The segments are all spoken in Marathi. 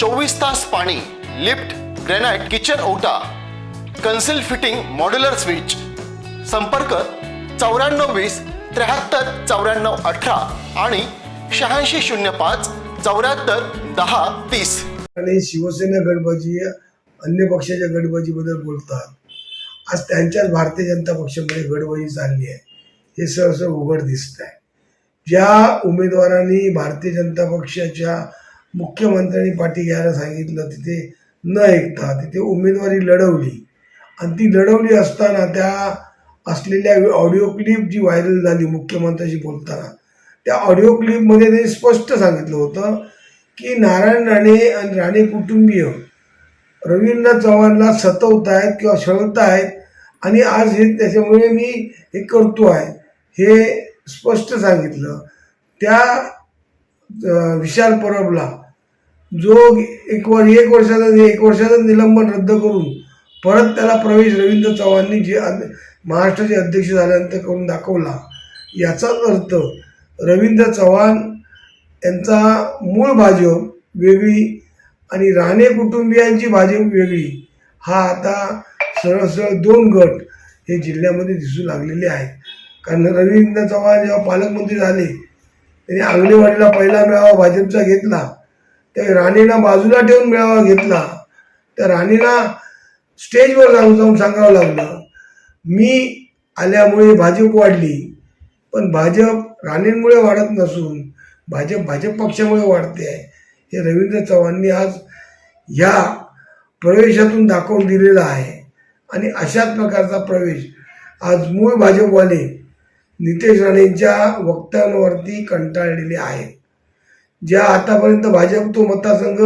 चोवीस तास पाणी लिफ्ट ग्रेनाइट किचन ओटा कन्सिल फिटिंग मॉड्युलर स्विच. संपर्क चौऱ्याण्णव वीस त्र्याहत्तर चौऱ्याण्णव अठरा आणि शहाऐंशी शून्य पाच चौऱ्याहत्तर दहा तीस. आणि शिवसेना गटबाजी अन्य पक्षाच्या गटबाजीबद्दल बोलतात. आज त्यांच्याच भारतीय जनता पक्षामध्ये गटबाजी चालली आहे. हे सहसं उघड दिसत आहे ज्या उमेदवारांनी भारतीय जनता पक्षाच्या मुख्यमंत्र्यांनी पाठी घ्यायला सांगितलं तिथे न ऐकता तिथे उमेदवारी लढवली. आणि ती लढवली असताना त्या असलेल्या ऑडिओ क्लिप जी व्हायरल झाली मुख्यमंत्र्यांशी बोलताना त्या ऑडिओ क्लिपमध्ये त्यांनी स्पष्ट सांगितलं होतं की नारायण राणे आणि राणे कुटुंबीय रवींद्र चव्हाणला सतवत आहेत किंवा शळत आहेत आणि आज हे त्याच्यामुळे मी हे करतो आहे हे स्पष्ट सांगितलं. त्या विशाल परबला जो एक वर एक वर्षाचा एक वर्षाचं निलंबन रद्द करून परत त्याला प्रवेश रवींद्र चव्हाणनी जे महाराष्ट्राचे अध्यक्ष झाल्यानंतर करून दाखवला याचाच अर्थ रवींद्र चव्हाण यांचा मूळ भाजप वेगळी आणि राणे कुटुंबियांची भाजप वेगळी हा आता सरळ सरळ दोन गट हे जिल्ह्यामध्ये दिसू लागलेले आहेत. कारण रवींद्र चव्हाण जेव्हा पालकमंत्री झाले त्यांनी आंगणेवाडीला पहिला मेळावा भाजपचा घेतला. त्या राणेला बाजूला ठेवून मेळावा घेतला. त्या राणीला स्टेजवर जाऊन जाऊन सांगावं लागलं मी आल्यामुळे भाजप वाढली पण भाजप राणेंमुळे वाढत नसून भाजप भाजप पक्षामुळे वाढते आहे. हे रवींद्र चव्हाणनी आज ह्या प्रवेशातून दाखवून दिलेला आहे. आणि अशाच प्रकारचा प्रवेश आज मूळ भाजपवाले नितेश राणेंच्या वक्त्यांवरती कंटाळलेले आहेत. ज्या आतापर्यंत भाजप तो मतदारसंघ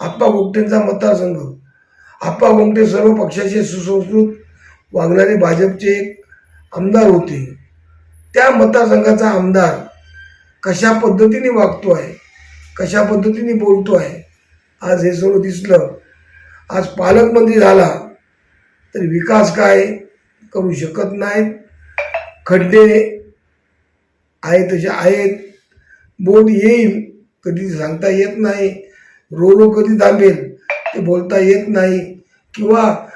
आप्पा गोमटेंचा मतदारसंघ. आप्पा गोमटे सर्व पक्षाचे सुसंस्कृत वागणारे भाजपचे एक आमदार होते. त्या मतदारसंघाचा आमदार कशा पद्धतीने वागतो आहे कशा पद्धतीने बोलतो आहे आज हे सर्व दिसलं. आज पालकमंत्री झाला तर विकास काय करू शकत नाहीत. खड्डे आहे तसे आहेत. बोट येईल कधी सांगता येत नाही रोलो कधी थांबेल ते बोलता येत नाही. किंवा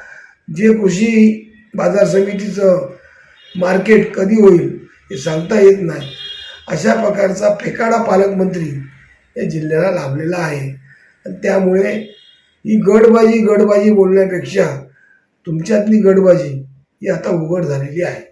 जे कृषी बाजार समितीचं मार्केट कधी होईल हे सांगता येत नाही. अशा प्रकारचा फेकाडा पालकमंत्री या जिल्ह्याला लाभलेला आहे. आणि त्यामुळे ही गडबाजी गडबाजी बोलण्यापेक्षा तुमच्यातली गडबाजी ही आता उघड झालेली आहे.